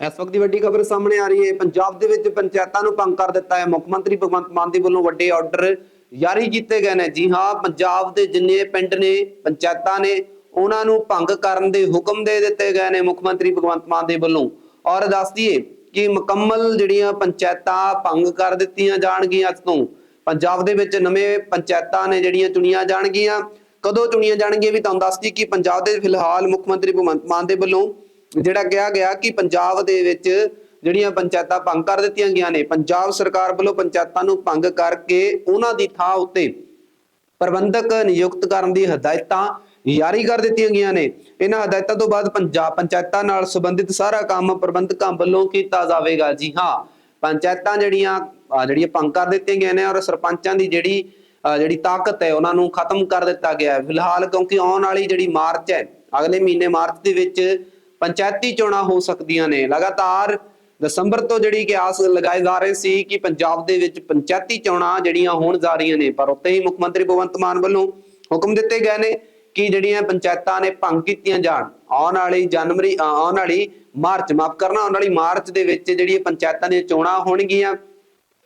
ਇਸ ਵਕਤ ਦੀ ਵੱਡੀ ਖਬਰ ਸਾਹਮਣੇ ਆ ਰਹੀ ਹੈ। ਪੰਜਾਬ ਦੇ ਵਿੱਚ ਪੰਚਾਇਤਾਂ ਨੂੰ ਭੰਗ ਕਰ ਦਿੱਤਾ ਹੈ। ਮੁੱਖ ਮੰਤਰੀ ਭਗਵੰਤ ਮਾਨ ਦੇ ਵੱਲੋਂ ਵੱਡੇ ਆਰਡਰ ਜਾਰੀ ਕੀਤੇ ਗਏ ਨੇ। ਜੀ ਹਾਂ, ਪੰਜਾਬ ਦੇ ਜਿੰਨੇ ਪਿੰਡ ਨੇ, ਪੰਚਾਇਤਾਂ ਨੇ, ਉਹਨਾਂ ਨੂੰ ਭੰਗ ਕਰਨ ਦੇ ਹੁਕਮ ਦੇ ਦਿੱਤੇ ਗਏ ਨੇ ਮੁੱਖ ਮੰਤਰੀ ਭਗਵੰਤ ਮਾਨ ਦੇ ਵੱਲੋਂ। ਔਰ ਦੱਸ ਦਈਏ ਕਿ ਮੁਕੰਮਲ ਜਿਹੜੀਆਂ ਪੰਚਾਇਤਾਂ ਭੰਗ ਕਰ ਦਿੱਤੀਆਂ ਜਾਣਗੀਆਂ ਅੱਜ ਤੋਂ, ਪੰਜਾਬ ਦੇ ਵਿੱਚ ਨਵੇਂ ਪੰਚਾਇਤਾਂ ਨੇ ਜਿਹੜੀਆਂ ਚੁਣੀਆਂ ਜਾਣਗੀਆਂ। ਕਦੋਂ ਚੁਣੀਆਂ ਜਾਣਗੀਆਂ ਵੀ ਤੁਹਾਨੂੰ ਦੱਸਦੀ ਕਿ ਪੰਜਾਬ ਦੇ ਫਿਲਹਾਲ ਮੁੱਖ ਮੰਤਰੀ ਭਗਵੰਤ ਮਾਨ ਦੇ ਵੱਲੋਂ ਜਿਹੜਾ ਕਿਹਾ ਗਿਆ ਕਿ ਪੰਜਾਬ ਦੇ ਵਿੱਚ ਜਿਹੜੀਆਂ ਪੰਚਾਇਤਾਂ ਭੰਗ ਕਰ ਦਿੱਤੀਆਂ ਗਈਆਂ ਨੇ, ਪੰਜਾਬ ਸਰਕਾਰ ਵੱਲੋਂ ਪੰਚਾਇਤਾਂ ਨੂੰ ਭੰਗ ਕਰਕੇ ਉਹਨਾਂ ਦੀ ਥਾਂ ਉੱਤੇ ਪ੍ਰਬੰਧਕ ਨਿਯੁਕਤ ਕਰਨ ਦੀ ਹਦਾਇਤਾਂ ਜਾਰੀ ਕਰ ਦਿੱਤੀਆਂ ਗਈਆਂ ਨੇ। ਇਹਨਾਂ ਹਦਾਇਤਾਂ ਤੋਂ ਬਾਅਦ ਪੰਜਾਬ ਪੰਚਾਇਤਾਂ ਨਾਲ ਸੰਬੰਧਿਤ ਸਾਰਾ ਕੰਮ ਪ੍ਰਬੰਧਕਾਂ ਵੱਲੋਂ ਕੀਤਾ ਜਾਵੇਗਾ। ਜੀ ਹਾਂ, ਪੰਚਾਇਤਾਂ ਜਿਹੜੀਆਂ ਜਿਹੜੀਆਂ ਭੰਗ ਕਰ ਦਿੱਤੀਆਂ ਗਈਆਂ ਨੇ ਔਰ ਸਰਪੰਚਾਂ ਦੀ ਜਿਹੜੀ ਜਿਹੜੀ ਤਾਕਤ ਹੈ ਉਹਨਾਂ ਨੂੰ ਖਤਮ ਕਰ ਦਿੱਤਾ ਗਿਆ ਹੈ। ਫਿਲਹਾਲ ਕਿਉਂਕਿ ਆਉਣ ਵਾਲੀ ਜਿਹੜੀ ਮਾਰਚ ਹੈ, ਅਗਲੇ ਮਹੀਨੇ ਮਾਰਚ ਦੇ ਵਿੱਚ ਪੰਚਾਇਤੀ ਚੋਣਾਂ ਹੋ ਸਕਦੀਆਂ ਨੇ। ਲਗਾਤਾਰ ਦਸੰਬਰ ਤੋਂ ਜਿਹੜੀ ਕਿ ਆਸ ਲਗਾਏ ਜਾ ਰਹੇ ਸੀ ਕਿ ਪੰਜਾਬ ਦੇ ਵਿੱਚ ਪੰਚਾਇਤੀ ਚੋਣਾਂ ਜਿਹੜੀਆਂ ਹੋਣ ਜਾ ਰਹੀਆਂ ਨੇ, ਪਰ ਉੱਤੇ ਹੀ ਮੁੱਖ ਮੰਤਰੀ ਭਗਵੰਤ ਮਾਨ ਵੱਲੋਂ ਹੁਕਮ ਦਿੱਤੇ ਗਏ ਨੇ ਕਿ ਜਿਹੜੀਆਂ ਪੰਚਾਇਤਾਂ ਨੇ ਭੰਗ ਕੀਤੀਆਂ ਜਾਣ, ਆਉਣ ਵਾਲੀ ਜਨਵਰੀ ਆਉਣ ਵਾਲੀ ਮਾਰਚ, ਮਾਫ ਕਰਨਾ, ਆਉਣ ਵਾਲੀ ਮਾਰਚ ਦੇ ਵਿੱਚ ਜਿਹੜੀ ਪੰਚਾਇਤਾਂ ਦੀਆਂ ਚੋਣਾਂ ਹੋਣਗੀਆਂ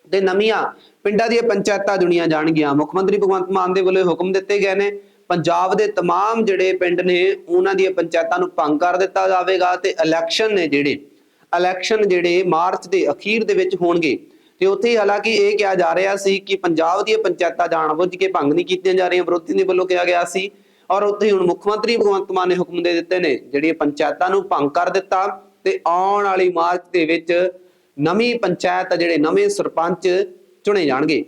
ਤੇ ਨਵੀਆਂ ਪਿੰਡਾਂ ਦੀਆਂ ਪੰਚਾਇਤਾਂ ਜੁੜੀਆਂ ਜਾਣਗੀਆਂ। ਮੁੱਖ ਮੰਤਰੀ ਭਗਵੰਤ ਮਾਨ ਦੇ ਵੱਲੋਂ ਹੁਕਮ ਦਿੱਤੇ ਗਏ ਨੇ ਪੰਜਾਬ ਦੇ तमाम ਜਿਹੜੇ ਪਿੰਡ ਨੇ ਉਹਨਾਂ ਦੀਆਂ ਪੰਚਾਇਤਾਂ ਨੂੰ ਭੰਗ ਕਰ ਦਿੱਤਾ ਜਾਵੇਗਾ ਤੇ ਇਲੈਕਸ਼ਨ ਨੇ ਜਿਹੜੇ ਇਲੈਕਸ਼ਨ ਜਿਹੜੇ ਮਾਰਚ ਦੇ ਅਖੀਰ ਦੇ ਵਿੱਚ ਹੋਣਗੇ ਤੇ ਉੱਥੇ ਹੀ ਹਾਲਾਂਕਿ ਇਹ ਕਿਹਾ ਜਾ ਰਿਹਾ ਸੀ ਕਿ ਪੰਜਾਬ ਦੀਆਂ ਪੰਚਾਇਤਾਂ ਜਾਣਬੁੱਝ ਕੇ ਭੰਗ ਨਹੀਂ ਕੀਤੀਆਂ ਜਾ ਰਹੀਆਂ ਵਿਰੋਧੀ ਦੇ ਵੱਲੋਂ ਕਿਹਾ ਗਿਆ ਸੀ ਔਰ ਉੱਥੇ ਹੀ ਹੁਣ ਮੁੱਖ ਮੰਤਰੀ ਭਗਵੰਤ ਮਾਨ ਨੇ ਹੁਕਮ ਦੇ ਦਿੱਤੇ ਨੇ ਜਿਹੜੀਆਂ ਪੰਚਾਇਤਾਂ ਨੂੰ ਭੰਗ ਕਰ ਦਿੱਤਾ ਤੇ ਆਉਣ ਵਾਲੀ ਮਾਰਚ ਦੇ ਵਿੱਚ ਨਵੀਂ ਪੰਚਾਇਤ ਜਿਹੜੇ ਨਵੇਂ ਸਰਪੰਚ ਚੁਣੇ ਜਾਣਗੇ